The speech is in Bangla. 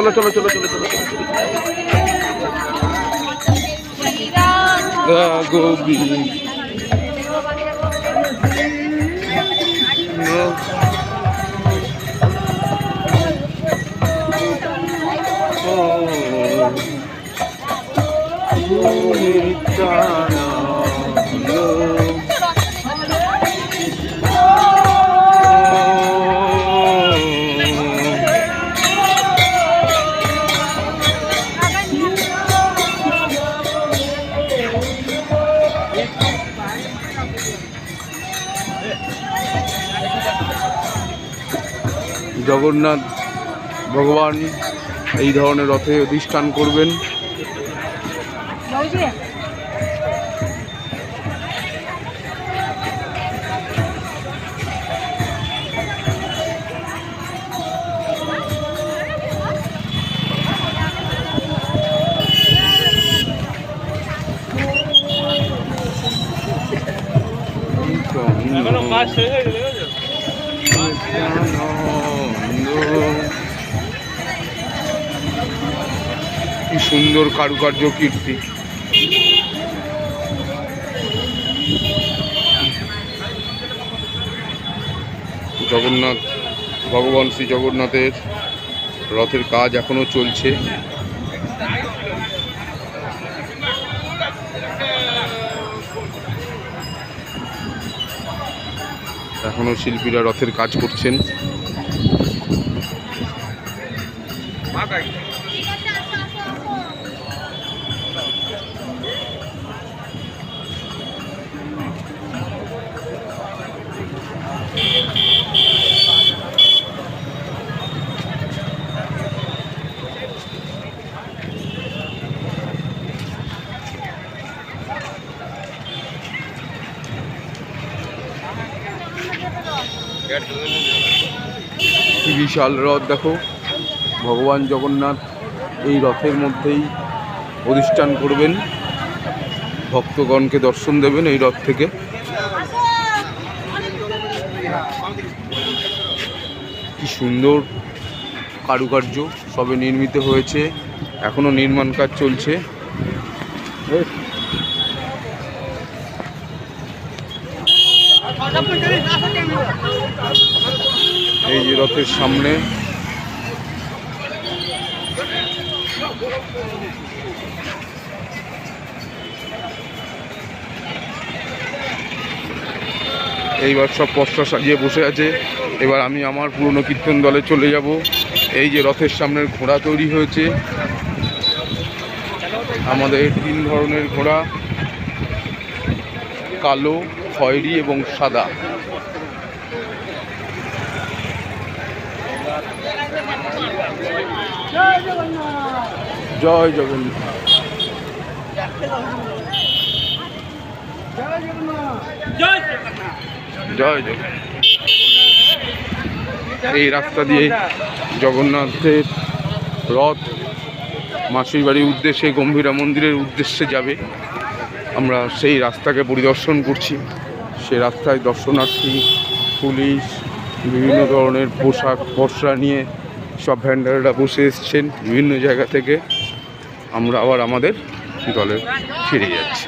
চলো চলো চলো চলো চলো। গোবিন্দ। জগন্নাথ ভগবান এই ধরনের রথে অধিষ্ঠান করবেন। কাজ হয়ে সুন্দর কারুকার্য কীর্তি। জগন্নাথ, ভগবান শ্রী জগন্নাথের রথের কাজ এখনও চলছে। এখনও শিল্পীরা রথের কাজ করছেন। বিশাল রথ, দেখো। ভগবান জগন্নাথ এই রথের মধ্যেই অধিষ্ঠান করবেন। ভক্তগণকে দর্শন দেবেন এই রথ থেকে। কি সুন্দর কারুকার্য সবে নির্মিত হয়েছে। এখনও নির্মাণ কাজ চলছে। এই যে রথের সামনে। এইবার সব পশরা সাজিয়ে বসে আছে। এবার আমি আমার পুরনো কীর্তন দলে চলে যাব। এই যে রথের সামনের ঘোড়া তৈরি হয়েছে। আমাদের তিন ধরনের ঘোড়া। কালো খয়েরি এবং সাদা। জয় জগন্নাথ। জয় জগন্নাথ। এই রাস্তা দিয়ে জগন্নাথের রথ মাসির বাড়ির উদ্দেশ্যে, গম্ভীরা মন্দিরের উদ্দেশ্যে যাবে। আমরা সেই রাস্তাকে পরিদর্শন করছি। সে রাস্তায় দর্শনার্থী, পুলিশ, বিভিন্ন ধরনের পোশাক পশরা নিয়ে সব ভ্যান্ডাররা বসে এসছেন বিভিন্ন জায়গা থেকে। আমরা আবার আমাদের দলে ফিরে যাচ্ছি।